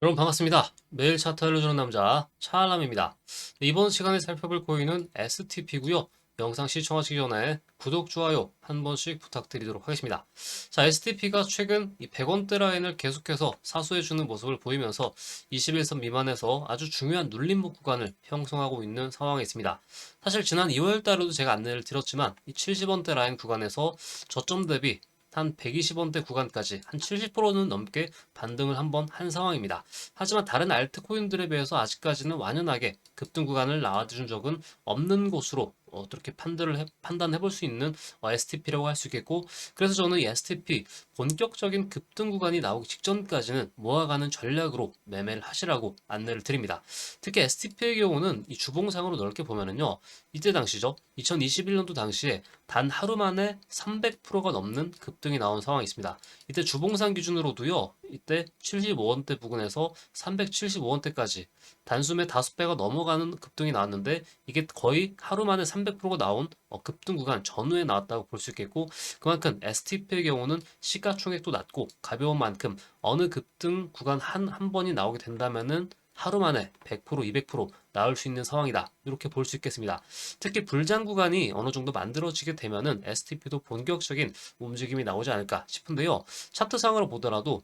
여러분 반갑습니다. 매일 차트 알려주는 남자 차알람입니다. 이번 시간에 살펴볼 코인은 STP고요. 영상 시청하시기 전에 구독, 좋아요 한 번씩 부탁드리도록 하겠습니다. 자, STP가 최근 이 100원대 라인을 계속해서 사수해주는 모습을 보이면서 21선 미만에서 아주 중요한 눌림목 구간을 형성하고 있는 상황에 있습니다. 사실 지난 2월 달에도 제가 안내를 드렸지만 이 70원대 라인 구간에서 저점 대비 한 120원대 구간까지 한 70%는 넘게 반등을 한번 한 상황입니다. 하지만 다른 알트코인들에 비해서 아직까지는 완연하게 급등 구간을 나와준 적은 없는 곳으로 어, 그렇게 판단을 해, 판단해 볼 수 있는 어, STP라고 할 수 있겠고 그래서 저는 이 STP 본격적인 급등 구간이 나오기 직전까지는 모아가는 전략으로 매매를 하시라고 안내를 드립니다. 특히 STP의 경우는 이 주봉상으로 넓게 보면은요 이때 당시죠 2021년도 당시에 단 하루 만에 300%가 넘는 급등이 나온 상황이 있습니다. 이때 주봉상 기준으로도요 이때 75원대 부근에서 375원대까지 단숨에 5배가 넘어가는 급등이 나왔는데 이게 거의 하루 만에 300%가 나온 어, 급등 구간 전후에 나왔다고 볼 수 있겠고 그만큼 STP의 경우는 시가총액도 낮고 가벼운 만큼 어느 급등 구간 한, 한 번이 나오게 된다면은 하루 만에 100% 200% 나올 수 있는 상황이다. 이렇게 볼 수 있겠습니다. 특히 불장 구간이 어느 정도 만들어지게 되면은 STP도 본격적인 움직임이 나오지 않을까 싶은데요. 차트상으로 보더라도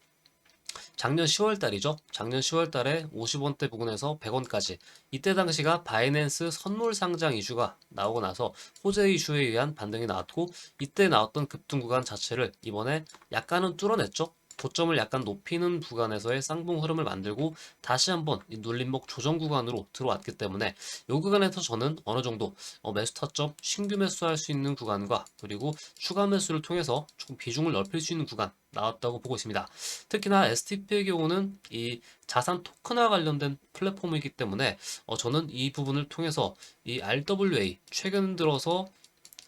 작년 10월 달이죠. 작년 10월 달에 50원대 부근에서 100원까지. 이때 당시가 바이낸스 선물 상장 이슈가 나오고 나서 호재 이슈에 의한 반등이 나왔고 이때 나왔던 급등 구간 자체를 이번에 약간은 뚫어냈죠. 고점을 약간 높이는 구간에서의 쌍봉 흐름을 만들고 다시 한번 이 눌림목 조정 구간으로 들어왔기 때문에 이 구간에서 저는 어느 정도 어, 매수 타점 신규 매수할 수 있는 구간과 그리고 추가 매수를 통해서 조금 비중을 넓힐 수 있는 구간 나왔다고 보고 있습니다. 특히나 STP의 경우는 이 자산 토큰화 관련된 플랫폼이기 때문에 어, 저는 이 부분을 통해서 이 RWA 최근 들어서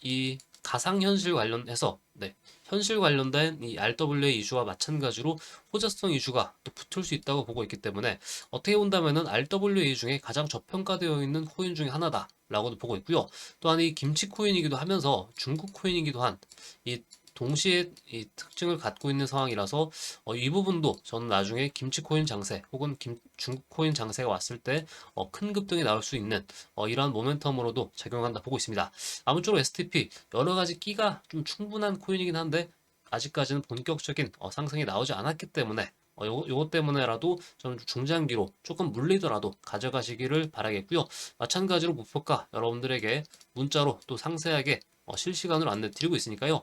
이 가상현실 관련해서 네, 현실 관련된 이 RWA 이슈와 마찬가지로 호재성 이슈가 또 붙을 수 있다고 보고 있기 때문에 어떻게 본다면은 RWA 중에 가장 저평가되어 있는 코인 중에 하나다 라고도 보고 있고요. 또한 이 김치 코인이기도 하면서 중국 코인이기도 한 이 동시에 이 특징을 갖고 있는 상황이라서 어, 이 부분도 저는 나중에 김치 코인 장세 혹은 김, 중국 코인 장세가 왔을 때 어, 큰 급등이 나올 수 있는 어, 이러한 모멘텀으로도 작용한다 보고 있습니다. 아무쪼록 STP 여러 가지 끼가 좀 충분한 코인이긴 한데 아직까지는 본격적인 어, 상승이 나오지 않았기 때문에 어, 요거, 요거 때문에라도 저는 중장기로 조금 물리더라도 가져가시기를 바라겠고요. 마찬가지로 목표가 여러분들에게 문자로 또 상세하게 어, 실시간으로 안내 드리고 있으니까요.